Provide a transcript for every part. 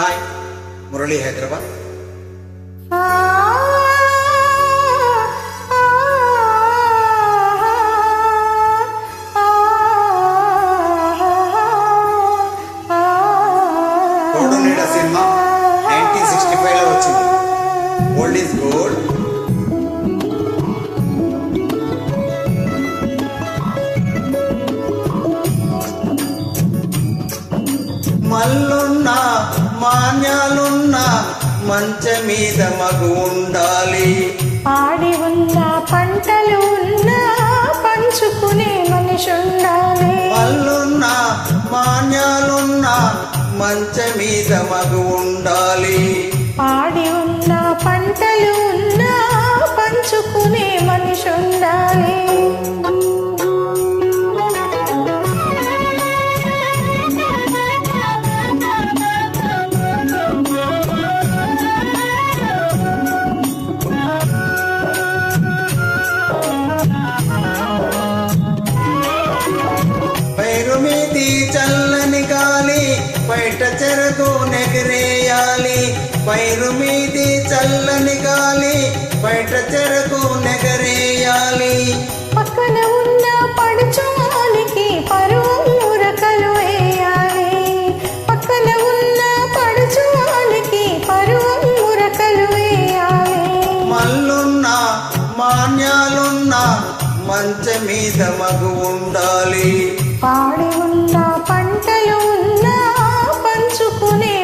Hi Murali Hyderabad. తోడు నీడ cinema nineteen sixty five వచ్చింది. ఓల్డ్ ఈజ్ గోల్డ్ మల్లున్నా మాన్యాలున్నా మంచ మీద మగు ఉండాలి ఆడి ఉన్న పంటలు ఉన్నా పంచుకునే మనిషి ఉండాలి మల్లున్నా మాన్యాలున్నా మంచ మీద మగు ఉండాలి ఆడి ఉన్న పంటలు ఉన్నా పంచుకునే మనిషి ఉండాలి పైరు చల్లని గాలి బయట చెరకు నెగరేయాలి. పైరు మీది చల్లని గాలి బయట చెరకు నెగరేయాలి. పక్కన ఉన్న పంచ మీద మగు ఉండాలి. పాడి ఉన్న పంటలు ఉన్నా పంచుకునే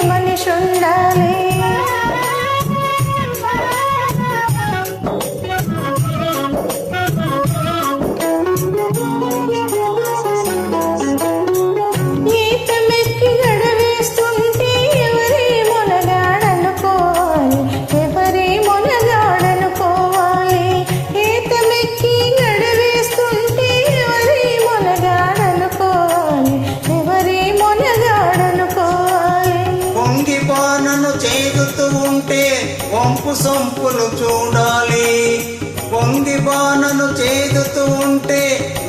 వంపు సొంపులు చూడాలి. పొంగి బాణను చేదుతూ ఉంటే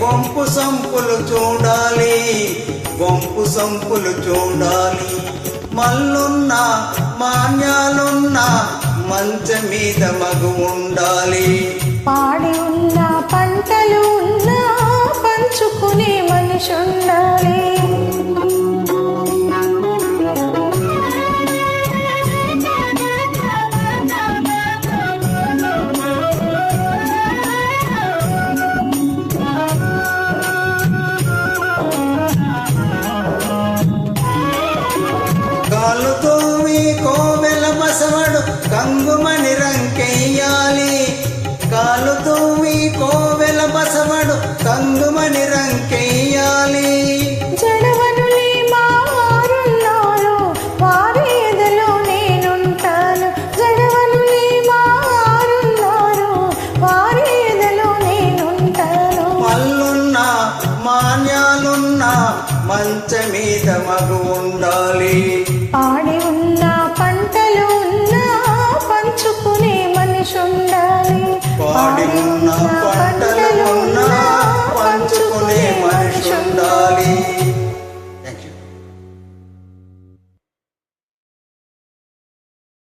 వంపు సంపులు చూడాలి. వంపు సంపులు చూడాలి. మల్లున్న మాన్యాలున్న మంచ మీద మగు ఉండాలి. పాడి ఉన్న పంటలు ఉన్నా పంచుకునే మనిషి ఉండాలి కంగుమని రంకెయ్యాలి. కాలుతో మీ కోవెల బసవడు కంగుమని రంకెయ్యాలి. మంచ మీద మగు ఉండాలి